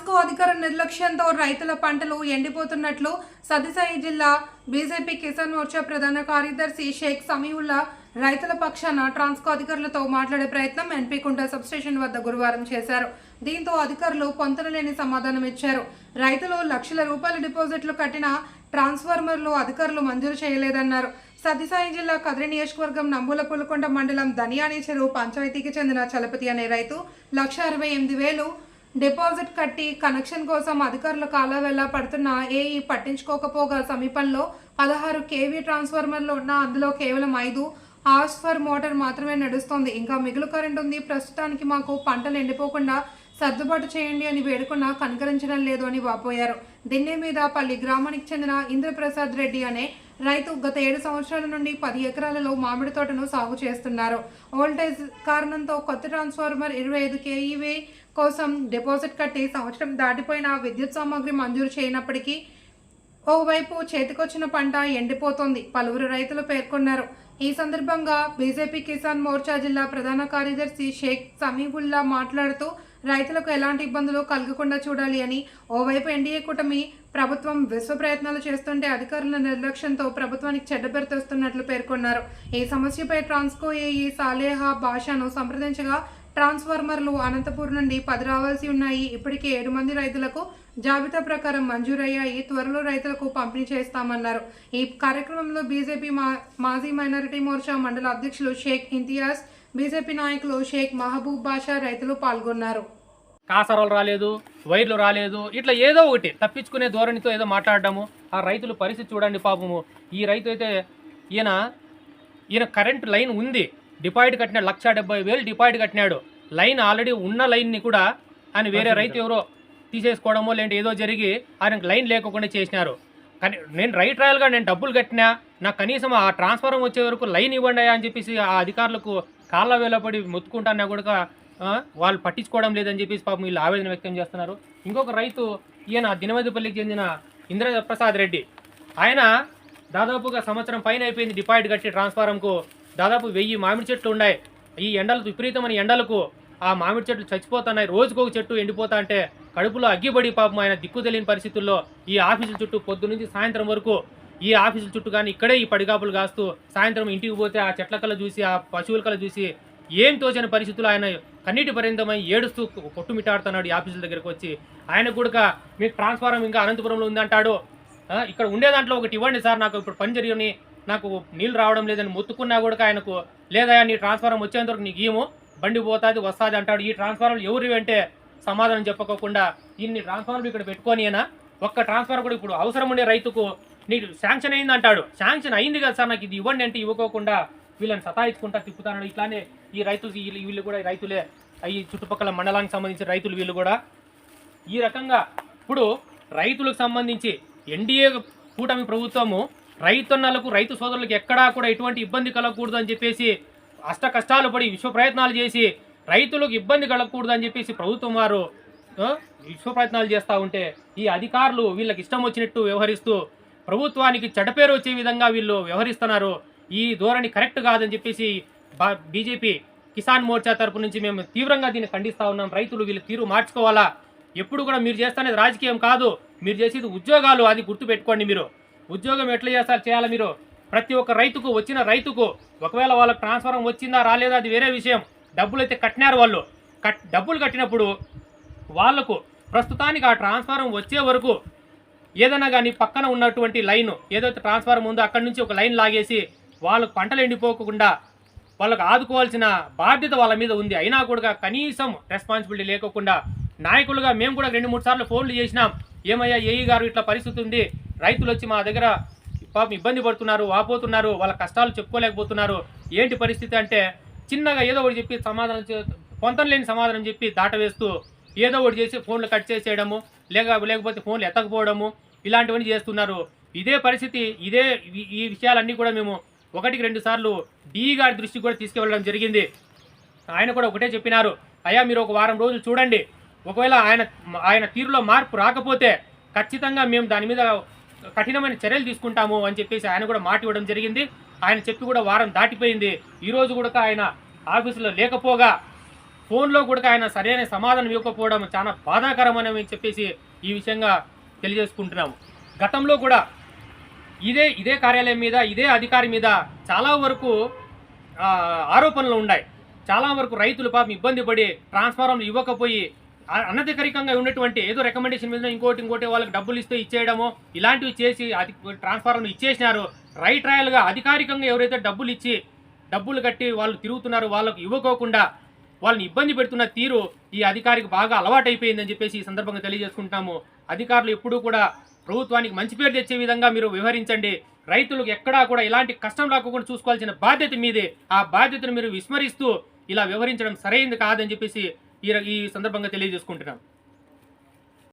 ట్రాన్స్కో అధికార నిర్లక్ష్యంతో రైతుల పంటలు ఎండిపోతున్నట్లు సత్యసాయి జిల్లా బీజేపీ కిసాన్ మోర్చా ప్రధాన కార్యదర్శి షేక్ సమీవుల్లా రైతుల పక్షాన ట్రాన్స్కో అధికారులతో మాట్లాడే ప్రయత్నం ఎన్పీ కుంట సబ్స్టేషన్ వద్ద గురువారం చేశారు. దీంతో అధికారులు పొంతనలేని సమాధానం ఇచ్చారు. రైతులు లక్షల రూపాయల డిపాజిట్లు కట్టిన ట్రాన్స్ఫార్మర్లు అధికారులు మంజూరు చేయలేదన్నారు. సత్యసాయి జిల్లా కదిరి నియోజకవర్గం నంబుల పులకొండ మండలం ధనియాని చెరువు పంచాయతీకి చెందిన చలపతి అనే రైతు లక్ష అరవై ఎనిమిది వేలు డిపాజిట్ కట్టి కనెక్షన్ కోసం అధికారులు కాలవేళ పడుతున్న ఏఈ పట్టించుకోకపోగా సమీపంలో పదహారు కేవీ ట్రాన్స్ఫార్మర్లు ఉన్న అందులో కేవలం ఐదు ఆస్ఫర్ మోటార్ మాత్రమే నడుస్తోంది. ఇంకా మిగులు కరెంట్ ఉంది. ప్రస్తుతానికి మాకు పంటలు ఎండిపోకుండా సర్దుబాటు చేయండి అని వేడుకున్నా కనుకరించడం లేదు అని వాపోయారు. దిన్నే మీద పల్లి గ్రామానికి చెందిన ఇంద్రప్రసాద్ రెడ్డి అనే రైతు గత ఏడు సంవత్సరాల నుండి పది ఎకరాలలో మామిడి తోటను సాగు చేస్తున్నారు. ఓల్టేజ్ కారణంతో కొత్త ట్రాన్స్ఫార్మర్ ఇరవై ఐదు కేఈవీ కోసం డిపాజిట్ కట్టి సంవత్సరం దాటిపోయిన విద్యుత్ సామాగ్రి మంజూరు చేయనప్పటికీ ఓవైపు చేతికొచ్చిన పంట ఎండిపోతోంది. పలువురు రైతులు పేర్కొన్నారు. ఈ సందర్భంగా బీజేపీ కిసాన్ మోర్చా జిల్లా ప్రధాన కార్యదర్శి షేక్ సమీబుల్లా మాట్లాడుతూ రైతులకు ఎలాంటి ఇబ్బందులు కలగకుండా చూడాలి అని ఓవైపు ఎన్డీఏ కూటమి ప్రభుత్వం విశ్వ ప్రయత్నాలు చేస్తుంటే అధికారుల నిర్లక్ష్యంతో ప్రభుత్వానికి చెడ్డ పేరు పేర్కొన్నారు. ఈ సమస్యపై ట్రాన్స్కో ఏఈ సాలేహా భాషను సంప్రదించగా ట్రాన్స్ఫార్మర్లు అనంతపూర్ నుండి పది రావాల్సి ఉన్నాయి. ఇప్పటికే ఏడు మంది రైతులకు జాబితా ప్రకారం మంజూరయ్యాయి. త్వరలో రైతులకు పంపిణీ చేస్తామన్నారు. ఈ కార్యక్రమంలో బీజేపీ మా మాజీ మైనారిటీ మోర్చా మండల అధ్యక్షులు షేక్ ఇంతియాజ్ బీజేపీ నాయకులు షేక్ మహబూబ్ బాషా రైతులు పాల్గొన్నారు. కాసరాలు రాలేదు వైర్లు రాలేదు ఇట్లా ఏదో ఒకటి తప్పించుకునే ధోరణితో ఏదో మాట్లాడడము. ఆ రైతుల పరిస్థితి చూడండి పాపము. ఈ రైతు అయితే ఈయన ఈయన కరెంట్ లైన్ ఉంది. డిపాజిట్ కట్టినాడు లక్ష డెబ్బై వేలు డిపాజిట్ కట్టినాడు. లైన్ ఆల్రెడీ ఉన్న లైన్ని కూడా ఆయన వేరే రైతు ఎవరో తీసేసుకోవడమో లేదంటే ఏదో జరిగి ఆయనకు లైన్ లేకుండా చేసినారు. కానీ నేను రైట్ రాయల్గా నేను డబ్బులు కట్టినా నాకు కనీసం ఆ ట్రాన్స్ఫారం వచ్చే వరకు లైన్ ఇవ్వండి అని చెప్పేసి ఆ అధికారులకు కాళ్ళ వేలపడి మొత్తుకుంటానా కూడా వాళ్ళు పట్టించుకోవడం లేదని చెప్పేసి పాపం వీళ్ళు ఆవేదన వ్యక్తం చేస్తున్నారు. ఇంకొక రైతు ఈయన దినమదిపల్లికి చెందిన ఇంద్ర ప్రసాద్ రెడ్డి. ఆయన దాదాపుగా సంవత్సరం పైన అయిపోయింది డిపాజిట్ కట్టి ట్రాన్స్ఫారంకు. దాదాపు వెయ్యి మామిడి చెట్లు ఉన్నాయి. ఈ ఎండలకు విపరీతమైన ఎండలకు ఆ మామిడి చెట్లు చచ్చిపోతున్నాయి. రోజుకొక చెట్టు ఎండిపోతా అంటే కడుపులో అగ్గిపడి పాపం ఆయన దిక్కు తెలియని పరిస్థితుల్లో ఈ ఆఫీసుల చుట్టూ పొద్దు నుంచి సాయంత్రం వరకు ఈ ఆఫీసుల చుట్టూ కానీ ఇక్కడే ఈ పడిగాపులు కాస్తూ సాయంత్రం ఇంటికి పోతే ఆ చెట్ల కళ చూసి ఆ పశువుల కళ చూసి ఏం తోచని పరిస్థితులు ఆయన కన్నీటి పర్యంతమై ఏడుస్తూ కొట్టుమిట్టాడుతున్నాడు ఈ ఆఫీసుల దగ్గరకు వచ్చి. ఆయన కూడా మీకు ట్రాన్స్ఫారం ఇంకా అనంతపురంలో ఉందంటాడు. ఇక్కడ ఉండే దాంట్లో ఒకటి ఇవ్వండి సార్ నాకు ఇప్పుడు పని జరిగి నాకు నీళ్ళు రావడం లేదని మొత్తుకున్నా కూడా ఆయనకు లేదా నీ ట్రాన్స్ఫారం వచ్చేంతవరకు నీకు ఏమో బండి పోతాది వస్తాది అంటాడు. ఈ ట్రాన్స్ఫార్మర్లు ఎవరు అంటే సమాధానం చెప్పకోకుండా ఇన్ని ట్రాన్స్ఫార్మర్లు ఇక్కడ పెట్టుకొని అయినా ఒక్క ట్రాన్స్ఫార్మర్ కూడా ఇప్పుడు అవసరం ఉండే రైతుకు నీకు శాంక్షన్ అయింది అంటాడు. శాంక్షన్ అయింది కదా సార్ నాకు ఇది ఇవ్వండి అంటే ఇవ్వకోకుండా వీళ్ళని సతాయించుకుంటా తిప్పుతాను ఇట్లానే ఈ రైతులు వీళ్ళు వీళ్ళు కూడా రైతులే. ఈ చుట్టుపక్కల మండలానికి సంబంధించిన రైతులు వీళ్ళు కూడా ఈ రకంగా ఇప్పుడు రైతులకు సంబంధించి ఎన్డీఏ కూటమి ప్రభుత్వము రైతన్నలకు రైతు సోదరులకు ఎక్కడా కూడా ఎటువంటి ఇబ్బంది కలగకూడదు అని చెప్పేసి అష్ట కష్టాలు పడి విశ్వ ప్రయత్నాలు చేసి రైతులకు ఇబ్బంది కలగకూడదు అని చెప్పేసి ప్రభుత్వం వారు విశ్వ ప్రయత్నాలు చేస్తూ ఉంటే ఈ అధికారులు వీళ్ళకి ఇష్టం వచ్చినట్టు వ్యవహరిస్తూ ప్రభుత్వానికి చెడపేరు వచ్చే విధంగా వీళ్ళు వ్యవహరిస్తున్నారు. ఈ ధోరణి కరెక్ట్ కాదని చెప్పేసి బీజేపీ కిసాన్ మోర్చా తరపు నుంచి మేము తీవ్రంగా దీన్ని ఖండిస్తా ఉన్నాం. రైతులు వీళ్ళు తీరు మార్చుకోవాలా? ఎప్పుడు కూడా మీరు చేస్తున్నది రాజకీయం కాదు. మీరు చేసేది ఉద్యోగాలు అది గుర్తుపెట్టుకోండి మీరు. ఉద్యోగం ఎట్లా చేస్తారు చేయాలి మీరు? ప్రతి ఒక్క రైతుకు వచ్చిన రైతుకు ఒకవేళ వాళ్ళకి ట్రాన్స్ఫారం వచ్చిందా రాలేదా అది వేరే విషయం. డబ్బులు అయితే కట్టినారు వాళ్ళు. కట్ డబ్బులు కట్టినప్పుడు వాళ్ళకు ప్రస్తుతానికి ఆ ట్రాన్స్ఫారం వచ్చే వరకు ఏదైనా కానీ పక్కన ఉన్నటువంటి లైన్ ఏదైతే ట్రాన్స్ఫారం ఉందో అక్కడి నుంచి ఒక లైన్ లాగేసి వాళ్ళకు పంటలు ఎండిపోకుండా వాళ్ళకు ఆదుకోవాల్సిన బాధ్యత వాళ్ళ మీద ఉంది. అయినా కూడా కనీసం రెస్పాన్సిబిలిటీ లేకోకుండా నాయకులుగా మేము కూడా రెండు మూడు సార్లు ఫోన్లు చేసినాం. ఏమయ్యా ఏఈ గారు ఇట్లా పరిస్థితి ఉంది. రైతులు వచ్చి మా దగ్గర పాపం ఇబ్బంది పడుతున్నారు వాపోతున్నారు వాళ్ళ కష్టాలు చెప్పుకోలేకపోతున్నారు. ఏంటి పరిస్థితి అంటే చిన్నగా ఏదో ఒకటి చెప్పి సమాధానం పొంతం లేని సమాధానం చెప్పి దాటవేస్తూ ఏదో ఒకటి చేసి ఫోన్లు కట్ చేసేయడము లేక లేకపోతే ఫోన్లు ఎత్తకపోవడము ఇలాంటివన్నీ చేస్తున్నారు. ఇదే పరిస్థితి ఇదే ఈ- విషయాలన్నీ కూడా మేము ఒకటికి రెండు సార్లు డీ గారి దృష్టికి కూడా తీసుకువెళ్ళడం జరిగింది. ఆయన కూడా ఒకటే చెప్పినారు అయ్యా మీరు ఒక వారం రోజులు చూడండి. ఒకవేళ ఆయన ఆయన తీరులో మార్పు రాకపోతే ఖచ్చితంగా మేము దాని మీద కఠినమైన చర్యలు తీసుకుంటాము అని చెప్పేసి ఆయన కూడా మాట ఇవ్వడం జరిగింది. ఆయన చెప్పి కూడా వారం దాటిపోయింది. ఈరోజు కూడా ఆయన ఆఫీసులో లేకపోగా ఫోన్లో కూడా ఆయన సరైన సమాధానం ఇవ్వకపోవడం చాలా బాధాకరమని చెప్పేసి ఈ విషయంగా తెలియజేసుకుంటున్నాము. గతంలో కూడా ఇదే ఇదే కార్యాలయం మీద ఇదే అధికారి మీద చాలా వరకు ఆరోపణలు ఉన్నాయి. చాలా వరకు రైతులు పాపం ఇబ్బంది పడి ట్రాన్స్ఫార్మర్లు ఇవ్వకపోయి అనధికారికంగా ఉన్నటువంటి ఏదో రికమెండేషన్ మీద ఇంకోటి ఇంకోటి వాళ్ళకి డబ్బులు ఇస్తే ఇచ్చేయడము ఇలాంటివి చేసి అది ట్రాన్స్ఫార్మర్ ఇచ్చేసినారు. రైట్ రాయల్గా అధికారికంగా ఎవరైతే డబ్బులు ఇచ్చి డబ్బులు కట్టి వాళ్ళు తిరుగుతున్నారో వాళ్ళకు ఇవ్వకోకుండా వాళ్ళని ఇబ్బంది పెడుతున్న తీరు ఈ అధికారికి బాగా అలవాటైపోయిందని చెప్పేసి ఈ సందర్భంగా తెలియజేసుకుంటున్నాము. అధికారులు ఎప్పుడూ కూడా ప్రభుత్వానికి మంచి పేరు తెచ్చే విధంగా మీరు వ్యవహరించండి. రైతులకు ఎక్కడా కూడా ఇలాంటి కష్టం రాకుండా చూసుకోవాల్సిన బాధ్యత మీదే. ఆ బాధ్యతను మీరు విస్మరిస్తూ ఇలా వ్యవహరించడం సరైంది కాదని చెప్పేసి ఈ ఈ సందర్భంగా తెలియజేసుకుంటున్నాం.